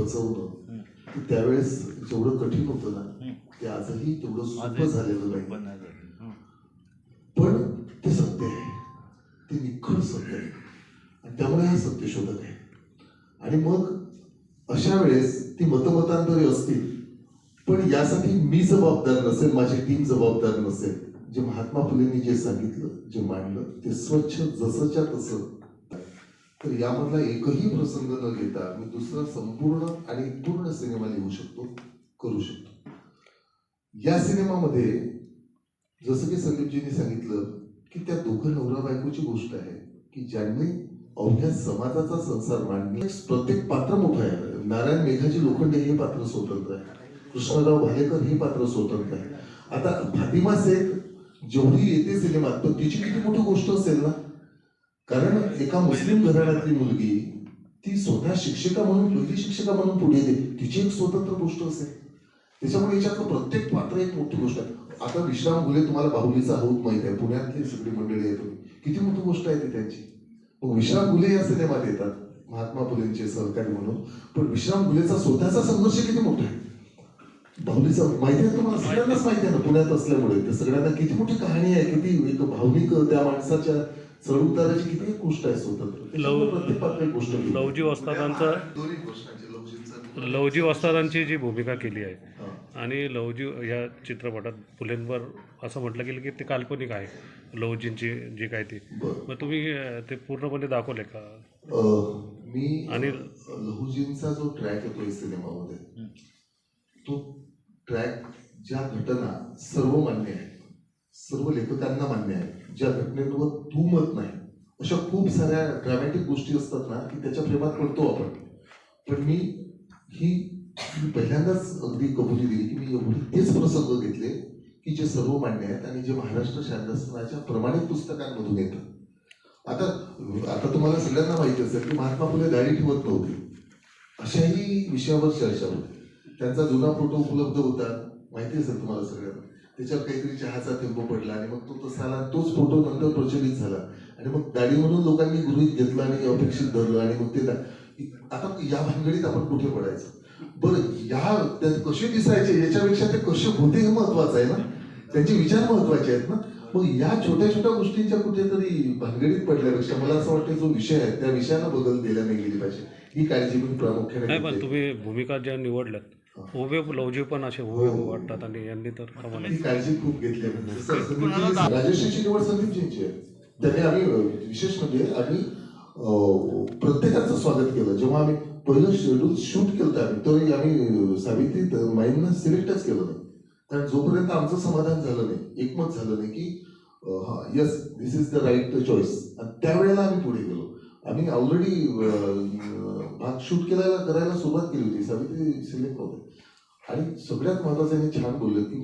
पचवणं त्यावेळेस जेवढं कठीण होतं ना ते आजही तेवढं सोपं झालेलं नाही. पण ते सत्य आहे. ते निखळ सत्य आहे. आणि त्यामुळे हा सत्य शोधक आहे. आणि मग अशा वेळेस ती मतमतांतरे असतील पण यासाठी मी जबाबदार नसेल माझी टीम जबाबदार नसेल. जे महात्मा फुलेंनी जे सांगितलं जे मांडलं ते स्वच्छ जसंच्या तसं तर यामधला एकही प्रसंग न घेता मी दुसरा संपूर्ण आणि पूर्ण सिनेमा लिहू शकतो करू शकतो. या सिनेमामध्ये जसं की संदीपजींनी सांगितलं की त्या दोघं नवरा बायकोची गोष्ट आहे की ज्यांनी अवघ्या समाजाचा संसार मांडणे. प्रत्येक पात्र मोठं आहे. नारायण मेघाजी लोखंडे हे पात्र स्वतंत्र आहे. कृष्णराव भालेकर हे पात्र स्वतंत्र आहे. आता फातिमा शेख जेवढी येते सिनेमात पण तिची किती मोठी गोष्ट असेल ना? कारण एका मुस्लिम घराण्यातली मुलगी ती स्वतः शिक्षिका म्हणून पहिली शिक्षिका म्हणून पुढे येते. तिची एक स्वतंत्र गोष्ट असेल. त्याच्यामुळे याच्यातलं प्रत्येक पात्र एक मोठी गोष्ट आहे. आता विश्राम घुले तुम्हाला बाहुलीचा हौद माहीत आहे. पुण्यातली सगळी मंडळी आहे तुम्ही. किती मोठी गोष्ट आहे ती त्यांची. मग विश्राम घुले या सिनेमात येतात. महात्मा फुलेंचे सहकारी म्हणून. पण विश्राम घुलेचा स्वतःचा संघर्ष किती मोठा आहे? बाहुलीचा माहिती आहे तुम्हाला? सगळ्यांनाच माहिती आहे ना? पुण्यात असल्यामुळे. ते सगळ्यांना किती मोठी कहाणी आहे? किती एक भावनिक त्या माणसाच्या चढउताराची किती एक गोष्ट आहे स्वतंत्र प्रत्येक गोष्ट. लवजी वस्तादांचं दोन्ही गोष्टांची लवजी वस्तादांची जी भूमिका केली आहे. आणि लवजी या चित्रपटात फुलेंवर असं म्हटलं गेलं की ते काल्पनिक आहे लवजींची जी काय ती मग तुम्ही ते पूर्णपणे दाखवले का मी आणि- लहुजींचा जो ट्रॅक येतो सिनेमामध्ये तो ट्रॅक ज्या घटना सर्व मान्य आहे सर्व लेखकांना मान्य आहे. ज्या घटनेवर तू मत नाही. अशा खूप साऱ्या ड्रॅमॅटिक गोष्टी असतात ना की त्याच्या प्रेमात पडतो आपण. पण मी ही मी पहिल्यांदाच अगदी कबुली दिली की मी एवढे तेच प्रसंग घेतले की जे सर्व मान्य आहेत आणि जे महाराष्ट्र शारदासनाच्या प्रमाणित पुस्तकांमधून येतात आता आता तुम्हाला सगळ्यांना माहिती असेल की महात्मा फुले गाडी ठेवत नव्हते. अशाही विषयावर चर्चा होती. त्यांचा जुना फोटो उपलब्ध होता. माहिती असेल तुम्हाला सगळ्यांना. त्याच्यावर काहीतरी चहाचा थेंब पडला आणि मग तो तसा आला तोच फोटो नंतर प्रचलित झाला. आणि मग दाढी म्हणून लोकांनी गृहित घेतला आणि अपेक्षित धरलं आणि मग ते आता या भानगडीत आपण कुठे पडायचं? बरं या त्यात कसे दिसायचे याच्यापेक्षा ते कसे होते हे महत्वाचं आहे ना? त्यांचे विचार महत्त्वाचे आहेत ना? मग या छोट्या छोट्या गोष्टींच्या कुठेतरी भानगडीत पडल्यापेक्षा मला असं वाटतं जो विषय आहे त्या विषयाला बदल दिला नाही गेली पाहिजे. ही काळजी मी प्रामुख्याने नाही पण. तुम्ही भूमिका ज्या निवडल्यात उभे लवजी पण असे उभे वाटतात आणि यांनी तर कमाल ही काळजी खूप घेतली आहे. राजश्रीची निवड संदीपजींची आहे. त्याने आम्ही विशेष म्हणजे आम्ही प्रत्येकाचं स्वागत केलं. जेव्हा आम्ही पहिलं शेड्यूल शूट केलं आम्ही तरी आम्ही सावित्री त- माईंना सिलेक्टच केलं नाही. कारण जोपर्यंत आमचं समाधान झालं नाही एकमत झालं नाही की हा yes this is the right choice आणि त्यावेळेला आम्ही पुढे गेलो. आम्ही ऑलरेडी भाग शूट केल्याला करायला सुरुवात केली होती. सावित्री सिलेक्ट होते. आणि सगळ्यात महत्वाचं यांनी छान बोललं की